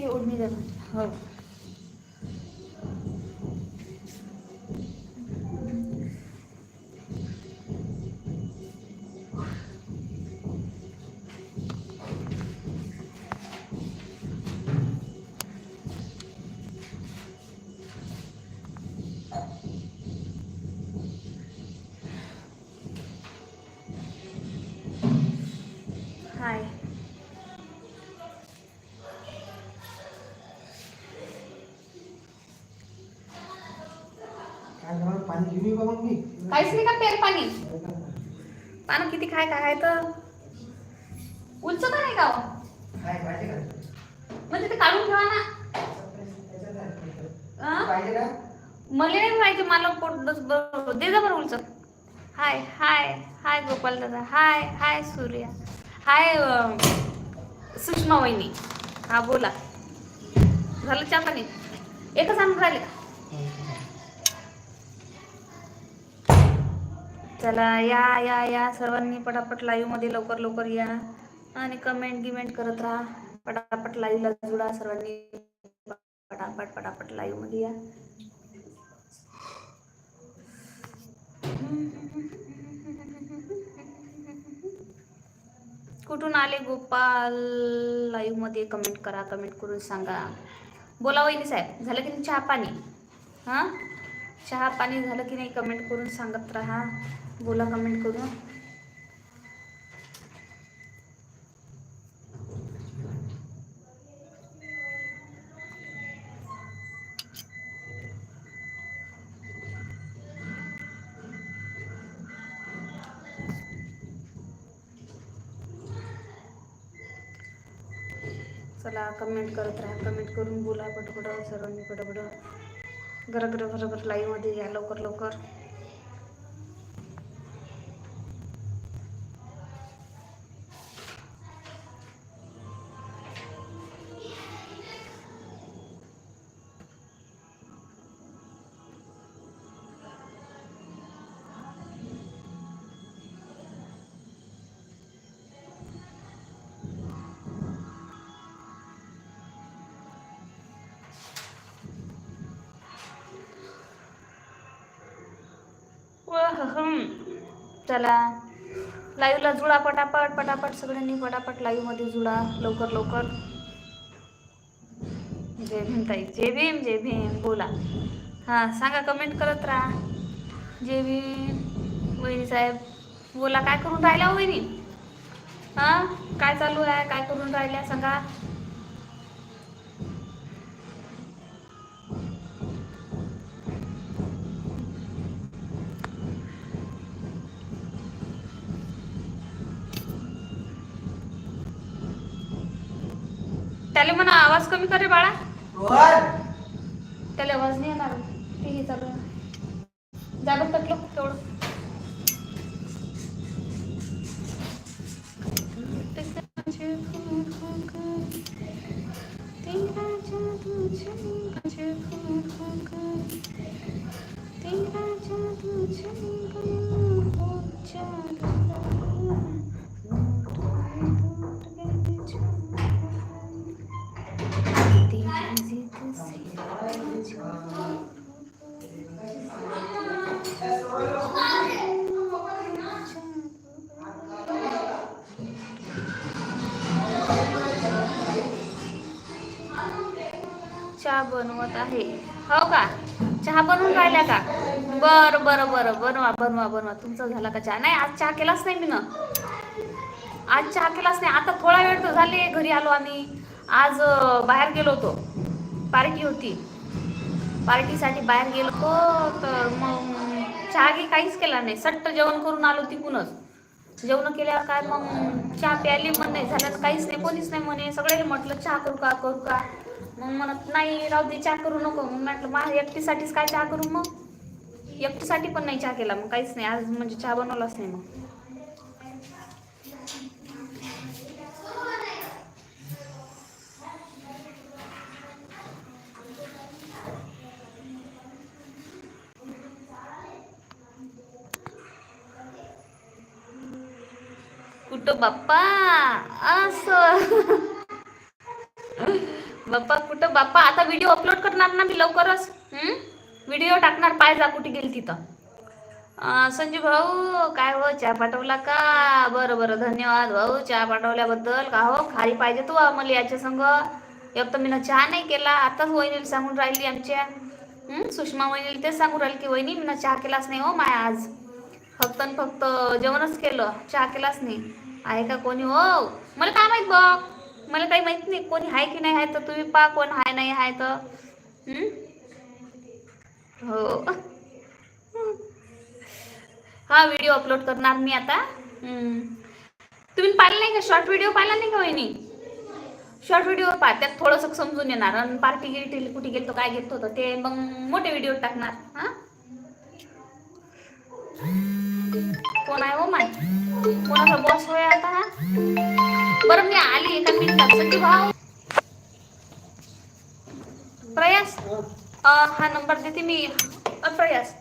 ते ओढणी काहीच नाही का पेर पाणी? पानं किती खाय काय तर? उंच का नाही का हो? पाहिजे का? म्हणजे ते काढून ठेवा ना? पाहिजे मला नाही माहिती मला पोट दे जा बरं उलच हाय हाय हाय गोपाल दादा हाय हाय सूर्या हाय सुषमा वहिनी. हा बोला. झालं चहा पाणी? एकच आणून राहिले का? चला या या या. सर्वांनी पटापट लाईव्हमध्ये लवकर लवकर या. आणि कमेंट गिमेंट करत राहा. पटापट लाईव्हला जुडा सर्वांनी. पटापट पटापट लाईव्हमध्ये या. कुठून आले गोपाल? लाईव्हमध्ये कमेंट करा कमेंट करून सांगा. बोला वहिनी साहेब. झालं की चहा पाणी? हां? चहा पाणी झालं की नाही कमेंट करून सांगत राहा. बोला कमेंट करून. चला कमेंट करत राहा. कमेंट करून बोला पटपट सर्वांनी पटपट. गरगर गरगर लाईव्हमध्ये या लवकर लवकर वहहम. चला. लाईव्हला जुळा पटापट पटापट सगळ्यांनी पटापट लाईव्हमध्ये जुळा लवकर लवकर. जय भीम ताई. जय भीम जय भीम. बोला. हां सांगा कमेंट करत राहा. जय भीम. वहिनी साहेब बोला काय करून राहिल्या हो वहिनी? हां? काय चालू आहे? काय करून राहिल्या? सांगा. त्याला म्हणा आवाज कमी करे बाळा. त्याला आवाज नाही येणार. ते हे चालू. जा तटलो तेवढं. चहा बनवत आहे. हो का? चहा बनवून राहिल्या का? बरं बरं बरं. बनवा बनवा बनवा. तुमचा झाला का चहा? नाही आज चहा केलाच नाही मी ना. आज चहा केलाच नाही. आता थोडा वेळ तर झाले घरी आलो आम्ही. आज बाहेर गेलो होतो. पार्टी होती. पार्टीसाठी बाहेर गेलो होतो तर मग चहा घे काहीच केला नाही. सट्ट जेवण करून आलो तिकूनच जेवण केल्यावर काय मग चहा प्यायली म्हण नाही झाल्यास काहीच नाही कोणीच नाही म्हणे. सगळ्याला म्हटलं चहा करू का करू का? मग म्हणत नाही राहू दे चहा करू नको. मग म्हटलं माझ्या एकटीसाठीच काय चहा करू मग? एकटीसाठी पण नाही चहा केला मग काहीच नाही. आज म्हणजे चहा बनवलाच नाही मग. कुठं बाप्पा? असं. बाप्पा कुठं? बाप्पा आता व्हिडिओ अपलोड करणार ना मी लवकरच. व्हिडिओ टाकणार पाय जा कुठे गेली तिथं. संजू भाऊ काय हो चहा पाठवला का? बरं बरं धन्यवाद भाऊ. चहा पाठवल्याबद्दल का हो? खाली पाहिजे तू आम्हाला याच्या संग. एक तर मी चहा नाही केला आताच वहिनीला सांगून राहिली आमच्या. सुषमा वहिनीला तेच सांगून राहिली की वहिनी मी चहा केलाच नाही हो माया आज. फक्त आणि फक्त जेवणच केलं चहा केलाच नाही. आहे का कोणी हो? मला काय माहीत बघ मला काही माहीत नाही कोणी आहे की नाही आहे तर तुम्ही पा कोण आहे नाही आहे तर. हो. हा व्हिडिओ अपलोड करणार मी आता. तुम्ही पाहिला नाही का? शॉर्ट व्हिडिओ पाहिला नाही का वहिनी? शॉर्ट व्हिडिओ पहा त्यात थोडंसं समजून येणार. आणि पार्टी गिरटी कुठे गेलतो काय घेत होतं ते मग मोठे व्हिडिओ टाकणार. हा? कोण आहे हो माय? कोणाचा बॉस होय आता हा? बरं मी आली एका मिनिटात संजू भाऊ प्रयास हा नंबर देते मी. प्रयास.